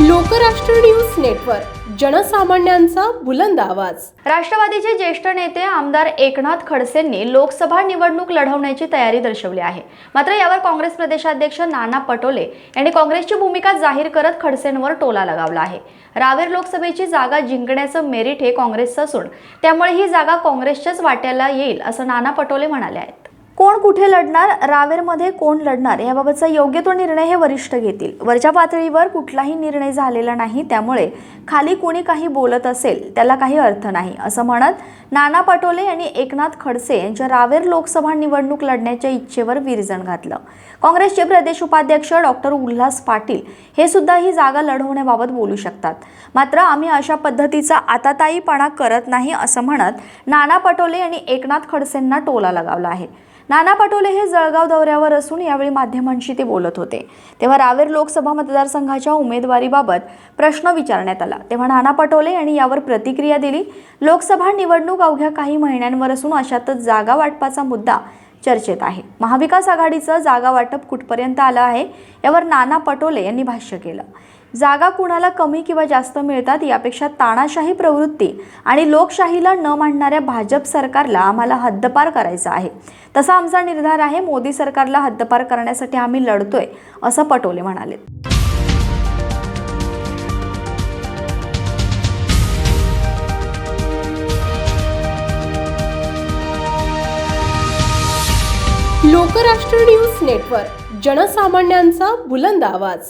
Lokrashtra news network जनसामान्यांचा बुलंद आवाज. राष्ट्रवादीचे ज्येष्ठ नेते आमदार एकनाथ खडसेंनी लोकसभा निवडणूक लढवण्याची तयारी दर्शवली आहे. मात्र यावर काँग्रेस प्रदेशाध्यक्ष नाना पटोले यांनी काँग्रेसची भूमिका जाहीर करत खडसेंवर टोला लगावला आहे. रावेर लोकसभेची जागा जिंकण्याचं मेरिट हे काँग्रेसचं असून त्यामुळे ही जागा काँग्रेसच्याच वाट्याला येईल असं नाना पटोले म्हणाले आहेत. कोण कुठे लढणार रावेरमध्ये कोण लढणार याबाबतचा योग्य तो निर्णय हे वरिष्ठ घेतील. वरच्या पातळीवर कुठलाही निर्णय झालेला नाही त्यामुळे खाली कोणी काही बोलत असेल त्याला काही अर्थ नाही असं म्हणत नाना पटोले यांनी एकनाथ खडसे यांच्या रावेर लोकसभा निवडणूक लढण्याच्या इच्छेवर विरजण घातलं. काँग्रेसचे प्रदेश उपाध्यक्ष डॉक्टर उल्हास पाटील हे सुद्धा ही जागा लढवण्याबाबत बोलू शकतात. मात्र आम्ही अशा पद्धतीचा आताताईपणा करत नाही असं म्हणत नाना पटोले यांनी एकनाथ खडसेंना टोला लगावला आहे. नाना पटोले हे जळगाव दौऱ्यावर असून यावेळी माध्यमांशी ते बोलत होते. तेव्हा रावेर लोकसभा मतदारसंघाच्या उमेदवारीबाबत प्रश्न विचारण्यात आला. तेव्हा नाना पटोले यांनी यावर प्रतिक्रिया दिली. लोकसभा निवडणूक अवघ्या काही महिन्यांवर असून अशातच जागा वाटपाचा मुद्दा चर्चेत आहे. महाविकास आघाडीचं जागा वाटप कुठपर्यंत आलं आहे यावर नाना पटोले यांनी भाष्य केलं. जागा कुणाला कमी किंवा जास्त मिळतात यापेक्षा ताणाशाही प्रवृत्ती आणि लोकशाहीला न मांडणाऱ्या भाजप सरकारला आम्हाला हद्दपार करायचा आहे. तसा आमचा निर्धार आहे मोदी सरकारला हद्दपार करण्यासाठी आम्ही लढतोय असं पटोले म्हणाले. लोकराष्ट्र न्यूज नेटवर्क जनसामान्यांचा बुलंद आवाज.